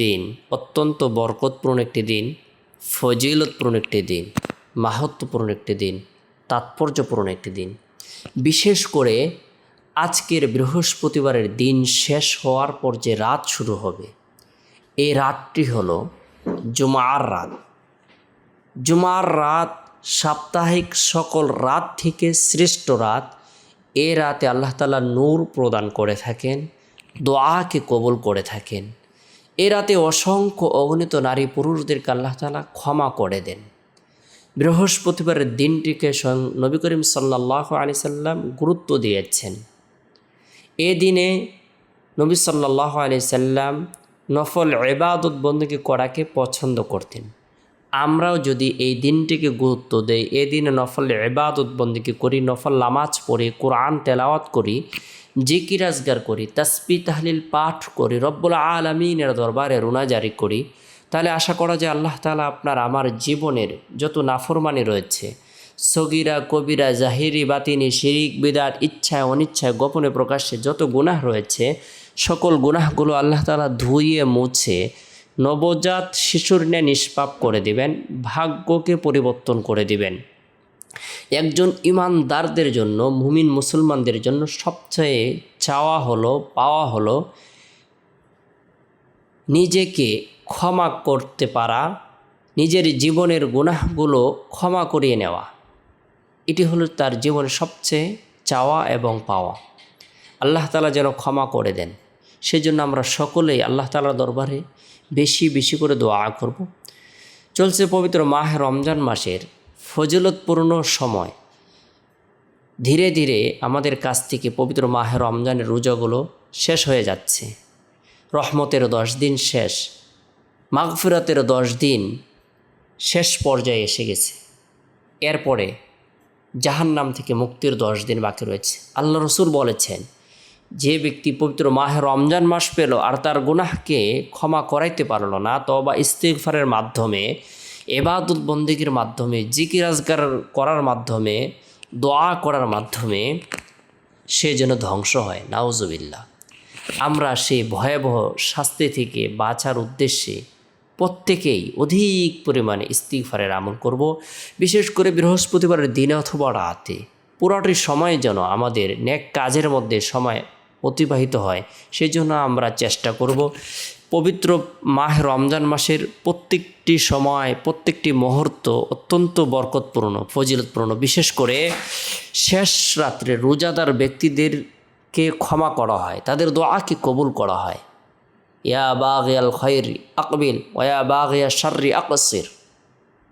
দিন, অত্যন্ত বরকতপূর্ণ একটি দিন, ফজিলতপূর্ণ একটি দিন মাহাত্মপূর্ণ একটি দিন, তাৎপর্যপূর্ণ একটি দিন। বিশেষ করে আজকের বৃহস্পতিবারের দিন শেষ হওয়ার পর যে রাত শুরু হবে, এই রাতটি হলো জুমার রাত। জুমার রাত সাপ্তাহিক সকল রাত থেকে শ্রেষ্ঠ রাত, এ রাতে আল্লাহ তালা নূর প্রদান করে থাকেন, দোয়াকে কবুল করে থাকেন। এ রাতে অসংখ্য অগণিত নারী পুরুষদেরকে আল্লাহ তালা ক্ষমা করে দেন। বৃহস্পতিবারের দিনটিকে স্বয়ং নবী করিম সাল্লাহ আলি সাল্লাম গুরুত্ব দিয়েছেন। এ দিনে নবী সাল্লাহ আলি সাল্লাম নফল এবাদত বন্দীকে করাকে পছন্দ করতেন। আমরাও যদি এই দিনটিকে গুরুত্ব দেই এই দিনে নফল এবাদত বন্দীকে করি, নফল নামাজ পড়ি, কোরআন তেলাওয়াত করি জিকিরাজগার করি তাসপি তাহলিল পাঠ করি, রব্বুল আলমিনের দরবারে রুনা জারি করি। তাহলে আশা করা যায় আল্লাহ তালা আপনার, আমার জীবনের যত নাফরমানি রয়েছে, সগিরা, কবিরা, জাহিরি, বাতিনি, শিরিক, বিদাত, ইচ্ছায়, অনিচ্ছায়, গোপনে প্রকাশ্যে যত গুনাহ রয়েছে, সকল গুনাহগুলো আল্লাহ তালা ধুইয়ে মুছে নবজাত শিশুর ন্যায় নিষ্পাপ করে দিবেন, ভাগ্যকে পরিবর্তন করে দিবেন। একজন ইমানদারদের জন্য, মুমিন মুসলমানদের জন্য সবচেয়ে চাওয়া হলো, পাওয়া হলো নিজেকে ক্ষমা করতে পারা, নিজের জীবনের গুনাহগুলো ক্ষমা করিয়ে নেওয়া। এটি হলো তার জীবনের সবচেয়ে চাওয়া এবং পাওয়া। আল্লাহ তালা যেন ক্ষমা করে দেন। সেজন্য আমরা সকলেই আল্লাহ তালার দরবারে বেশি বেশি করে দোয়া করব। চলছে পবিত্র মাহ রমজান মাসের ফজলতপূর্ণ সময়। ধীরে ধীরে আমাদের কাছ থেকে পবিত্র মাহে রমজানের রোজাগুলো শেষ হয়ে যাচ্ছে। রহমতের দশ দিন শেষ, মাগফিরাতের দশ দিন শেষ পর্যায়ে এসে গেছে। এরপরে জাহান্নাম থেকে মুক্তির দশ দিন বাকি রয়েছে। আল্লাহ রসুল বলেছেন, যে ব্যক্তি পবিত্র মাহে রমজান মাস পেল আর তার গুনাহকে ক্ষমা করাইতে পারল না তবা ইস্তিগফারের মাধ্যমে এবাদত বন্দিগির মাধ্যমে, জিকির আজগার করার মাধ্যমে, দোয়া করার মাধ্যমে সে যেন ধ্বংস হয়। নাউজুবিল্লা আমরা সেই ভয়াবহ শাস্তি থেকে বাঁচার উদ্দেশ্যে প্রত্যেকেই অধিক পরিমাণে ইস্তিগফারের আমল করব। বিশেষ করে বৃহস্পতিবারের দিনে অথবা রাতে। পুরোটি সময় যেন আমাদের নেক কাজের মধ্যে সময় অতিবাহিত হয় সেই জন্য আমরা চেষ্টা করব। পবিত্র মাহ রমজান মাসের প্রত্যেকটি সময়, প্রত্যেকটি মুহূর্ত অত্যন্ত বরকতপূর্ণ, ফজিলতপূর্ণ। বিশেষ করে শেষ রাত্রে রোজাদার ব্যক্তিদেরকে ক্ষমা করা হয়, তাদের দোয়াকে কবুল করা হয়। ইয়া বাগিয়াল খৈরি আকবিল ওয়া বাগিয়া শার্রি আকসির।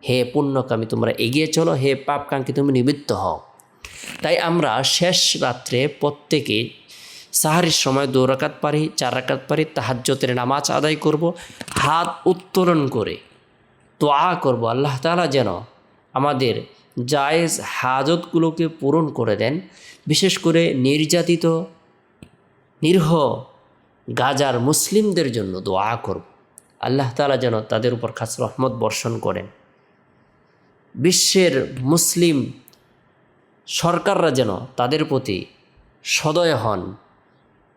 হে পুণ্যকামী তোমরা এগিয়ে চলো, হে পাপকাঙ্ক্ষী তুমি নিবৃত্ত হও। তাই আমরা শেষ রাত্রে প্রত্যেকে সাহারির সময় দু রাকাত পারি, চার রাকাত পারি তাহাজ্যতের নামাজ আদায় করব, হাত উত্তোলন করে দোয়া করব। আল্লাহ তালা যেন আমাদের জায়েজ হাজতগুলোকে পূরণ করে দেন, বিশেষ করে নির্যাতিত, নিরহ গাজার মুসলিমদের জন্য দোয়া করব। আল্লাহ তালা যেন তাদের উপর খাস রহমত বর্ষণ করেন। বিশ্বের মুসলিম সরকাররা যেন তাদের প্রতি সদয় হন।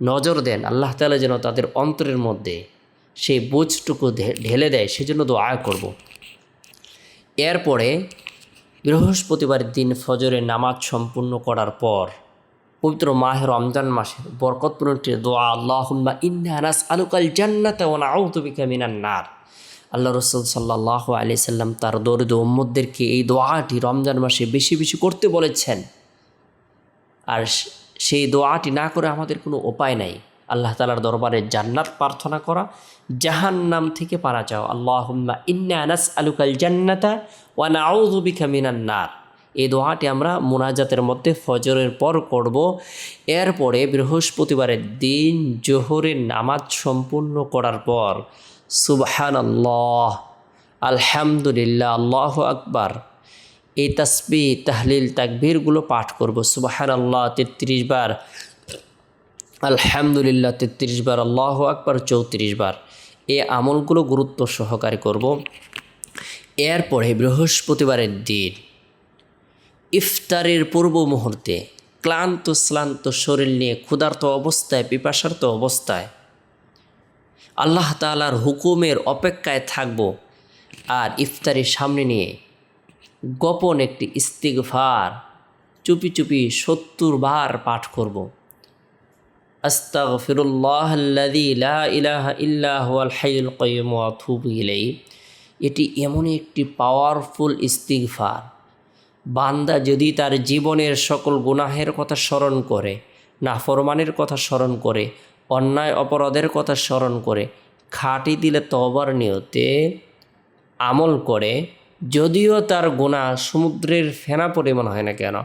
নজর দেন, আল্লাহ তালা যেন তাদের অন্তরের মধ্যে সেই বোঝটুকু ঢেলে দেয়, সেজন্য দোয়া করব। এরপরে বৃহস্পতিবার দিন ফজরের নামাজ সম্পূর্ণ করার পর, পবিত্র মাহে রমজান মাসের বরকতপূর্ণ একটি দোয়া, আল্লাহুম্মা ইন্নাস আলুকাল জান্নাতে মিনান নার। আল্লাহ রসুল সাল্লাহ আলি সাল্লাম তার দরিদ উম্মদদেরকে এই দোয়াটি রমজান মাসে বেশি বেশি করতে বলেছেন। আর সেই দোয়াটি না করে আমাদের কোনো উপায় নাই। আল্লাহ তালার দরবারে জান্নাত প্রার্থনা করা জাহান নাম থেকে পারা যাও। আল্লাহুম্মা ইন্না আলুকাল জান্নাতা ওয়ানা এই দোয়াটি আমরা মোনাজাতের মধ্যে ফজরের পর করব। এরপরে বৃহস্পতিবারের দিন জোহরের নামাজ সম্পূর্ণ করার পর সুবহান আল্লাহ আলহামদুলিল্লাহ, আল্লাহ আকবার এই তাসবি, তাহলিল, তাকবীরগুলো পাঠ করব। সুবাহান আল্লাহ তেত্রিশ বার। আলহামদুলিল্লাহ, তেত্রিশ বার। আল্লাহ আকবার, চৌত্রিশ বার। এই আমলগুলো গুরুত্ব সহকারে করব। এরপরে বৃহস্পতিবারের দিন। ইফতারের পূর্ব মুহূর্তে ক্লান্ত, শ্লান্ত শরীর নিয়ে ক্ষুধার্ত অবস্থায়, পিপাসার্ত অবস্থায় আল্লাহ তালার হুকুমের অপেক্ষায় থাকব আর ইফতারির সামনে নিয়ে গোপন একটি ইস্তিগফার। চুপি চুপি সত্তর বার পাঠ করব। আস্তাগফিরুল্লাহ লা এটি এমনই একটি পাওয়ারফুল ইস্তিগফার। বান্দা যদি তার জীবনের সকল গুনাহের কথা স্মরণ করে, নাফরমানের কথা স্মরণ করে, অন্যায় অপরাধের কথা স্মরণ করে, খাটি দিলে তবার নিয়তে আমল করে যদিও তার গোনা সমুদ্রের ফেনা পরিমাণ হয় না কেন,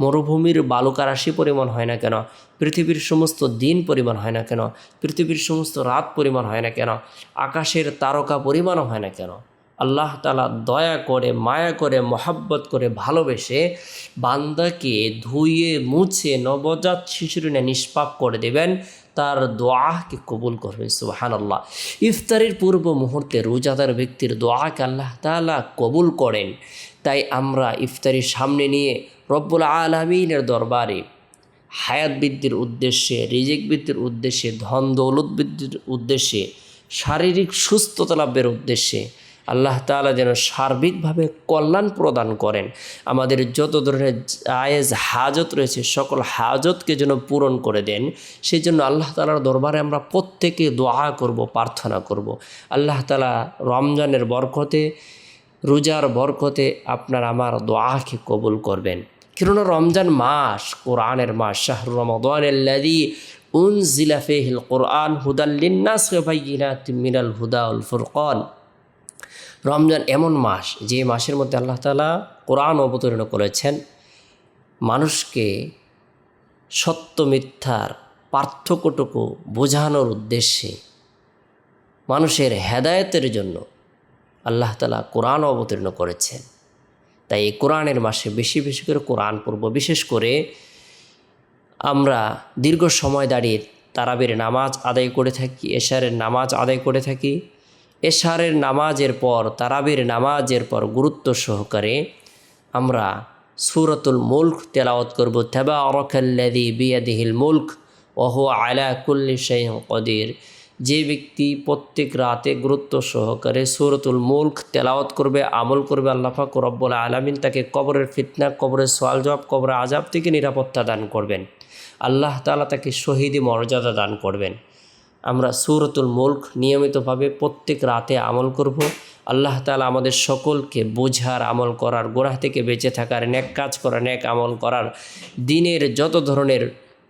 মরুভূমির বালুকারাশি পরিমাণ হয় না কেন, পৃথিবীর সমস্ত দিন পরিমাণ হয় না কেন, পৃথিবীর সমস্ত রাত পরিমাণ হয় না কেন, আকাশের তারকা পরিমাণও হয় না কেন। আল্লাহ তালা দয়া করে, মায়া করে, মহাব্বত করে ভালোবেসে বান্দাকে ধুয়ে মুছে নবজাত শিশুরিনে নিষ্পাপ করে দেবেন। তার দোয়াকে কবুল করবে সুবাহান আল্লাহ ইফতারের পূর্ব মুহূর্তে রোজাদার ব্যক্তির দোয়াকে আল্লাহ তালা কবুল করেন। তাই আমরা ইফতারির সামনে নিয়ে রব্বুল আলমিনের দরবারে হায়াত বৃদ্ধির উদ্দেশ্যে, রিজিক বৃদ্ধির উদ্দেশ্যে, ধন দৌলত বৃদ্ধির উদ্দেশ্যে, শারীরিক সুস্থতা লাভের উদ্দেশ্যে আল্লাহ তালা যেন সার্বিকভাবে কল্যাণ প্রদান করেন। আমাদের যত ধরনের আয়েজ হাজত রয়েছে, সকল হাজতকে যেন পূরণ করে দেন সেই জন্য আল্লাহ তালার দরবারে আমরা প্রত্যেকে দোয়া করব, প্রার্থনা করব। আল্লাহ তালা রমজানের বরকতে, রোজার বরকতে আপনার আমার দোয়াকে কবুল করবেন। কেননা রমজান মাস, কোরআনের মাস, শাহরু রমদানি জিলাফেহিল কোরআন হুদাল্লিন্নাস মিনাল হুদা উল ফুরকন। রমজান এমন মাস যে মাসের মধ্যে আল্লাহ তালা কোরআন অবতীর্ণ করেছেন, মানুষকে সত্য মিথ্যার পার্থক্যটুকু বোঝানোর উদ্দেশ্যে, মানুষের হেদায়তের জন্য আল্লাহ তালা কোরআন অবতীর্ণ করেছেন। তাই এই কোরআনের মাসে বেশি বেশি করে কোরআন পূর্ব বিশেষ করে আমরা দীর্ঘ সময় দাঁড়িয়ে তারাবির নামাজ আদায় করে থাকি, এশারের নামাজ আদায় করে থাকি এশারের নামাজের পর, তারাবির নামাজের পর গুরুত্ব সহকারে আমরা সুরতুল মুল্ক তেলাওয়াত করব। তেবা অরকাল্লাদি বিয়াদিহিল মুল্ক, ওহো আলা কুল্লি শাহ কদির যে ব্যক্তি প্রত্যেক রাতে গুরুত্ব সহকারে সুরতুল মুল্ক তেলাওয়াত করবে, আমল করবে আল্লাহাক রব্বুল আলমিন তাকে কবরের ফিতনা, কবরের সোয়াল জবাব, কবরের আজাব থেকে নিরাপত্তা দান করবেন। আল্লাহ তালা তাকে শহীদি মর্যাদা দান করবেন। আমরা সুরতুল মুল্ক নিয়মিতভাবে প্রত্যেক রাতে আমল করব। আল্লাহ তালা আমাদের সকলকে বোঝার, আমল করার গোড়া থেকে বেঁচে থাকার ন্যাক কাজ করার ন্যাক আমল করার, দিনের যত ধরনের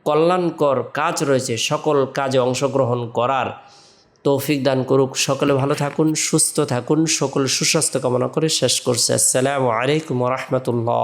কল্যাণকর কাজ রয়েছে, সকল কাজে অংশগ্রহণ করার তৌফিক দান করুক। সকলে ভালো থাকুন, সুস্থ থাকুন, সকল সুস্বাস্থ্য কামনা করে শেষ করছে। আসসালামু আলাইকুম রহমতুল্লাহ।